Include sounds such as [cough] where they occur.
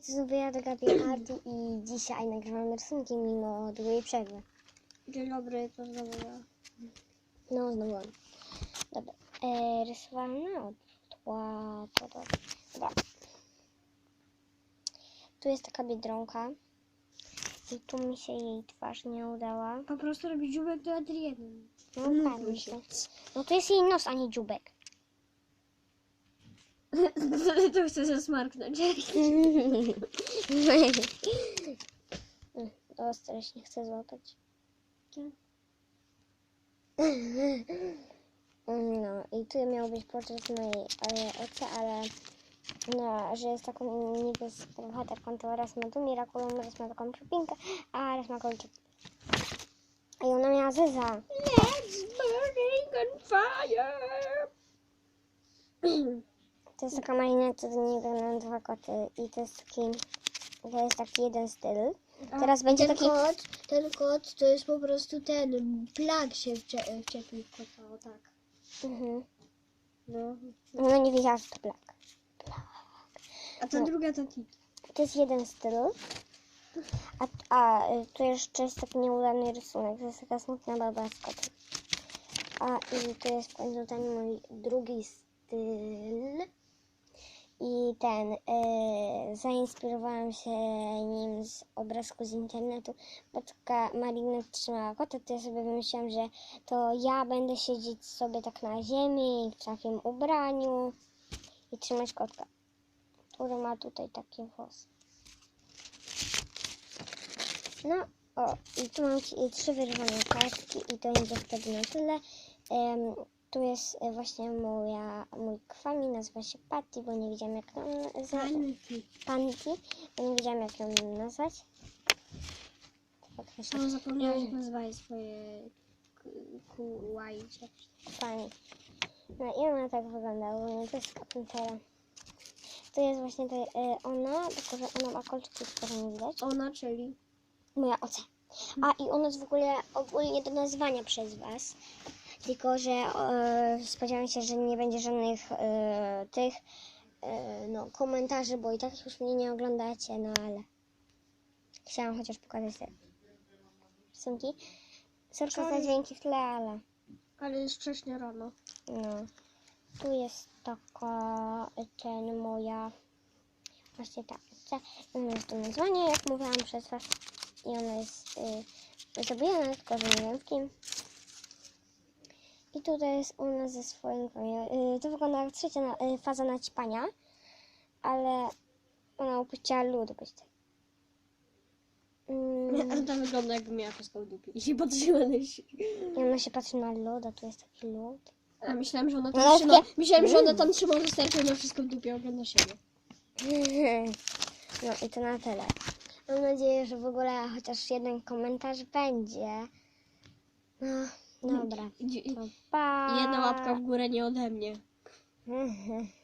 Hej, to znowu ja, Gabi Arty i dzisiaj nagrywam rysunki mimo długiej przerwy. Dzień dobry, to znowu ja. No, znowu. on. Dobra, e, rysowana od tła, to, to. Dobra. Tu jest taka biedronka. I tu mi się jej twarz nie udała. Po prostu robi dziubek do Adriany. No, się. No to jest jej nos, a nie dziubek. [laughs] to chcę zasmarknąć. [laughs] O, strasznie chcę złapać. No i tu miał być portret mojej e, oce, ale no, że jest taką niebieską bohaterką, to raz ma tu Miraculum, raz ma taką przypinkę, a raz ma kolczyk. I ona miała zeza. Let's burning on fire! [clears throat] To jest taka marinetta, to nie wyglądają dwa koty i to jest taki, to jest taki jeden styl. Teraz będzie ten taki... kot, ten kot to jest po prostu ten plag się wcze- wczepił w kota, o tak. Mhm. No. Ona nie wiedziała, że to black. A ta No. druga to Titi. To jest jeden styl. A, a y, tu jeszcze jest taki nieudany rysunek. To jest taka smutna baba z kotem. A i to jest w końcu ten mój drugi styl. I ten, y, zainspirowałam się nim z obrazku z internetu, taka Marina trzymała kota, to ja sobie wymyśliłam, że to ja będę siedzieć sobie tak na ziemi, w takim ubraniu i trzymać kotka, który ma tutaj takie włosy. No, o, i tu mam trzy wyrwane kartki i to będzie wtedy na tyle. Tu jest e, właśnie moja, mój kwami, nazywa się Patty, bo nie wiedziałam jak ją nazwać. Panki, bo nie wiedziałam jak ją nazwać. No zapomniałam jak nazywają swoje k- kułajcie. Kwami. No i ona tak wygląda, ogólnie to jest. To jest właśnie ta, e, ona, tylko że ona ma kolczyki, które nie widać. Ona, czyli moja oce. A i ono jest w ogóle ogólnie do nazwania przez Was. Tylko, że e, spodziewam się, że nie będzie żadnych e, tych e, no, komentarzy, bo i tak już mnie nie oglądacie, no ale chciałam chociaż pokazać te rysunki. Sorka za Sorry. dźwięki w tle, ale ale jest wcześnie rano. no. Tu jest taka ten moja właśnie ta. I Ona jest do nazwania, jak mówiłam przez Was. I ona jest y, zrobiona, tylko że nie wiem w kim. I tutaj jest ona ze swoim koniem. Y, to wygląda jak trzecia na, y, faza naćpania, ale ona upuściła lód być tak. Mm, Ale to wygląda jakby miała wszystko w dupie i się patrzyła na siebie. I ona się patrzy na lód, a tu jest taki lód. A myślałem, że ona No, tam ale trzyma. takie- Myślałem, że ona tam trzyma wystarczy, ma wszystko w dupie, ogląda siebie. [laughs] No i to na tyle. Mam nadzieję, że w ogóle chociaż jeden komentarz będzie. No, dobra. To pa. Jedna łapka w górę nie ode mnie. [laughs]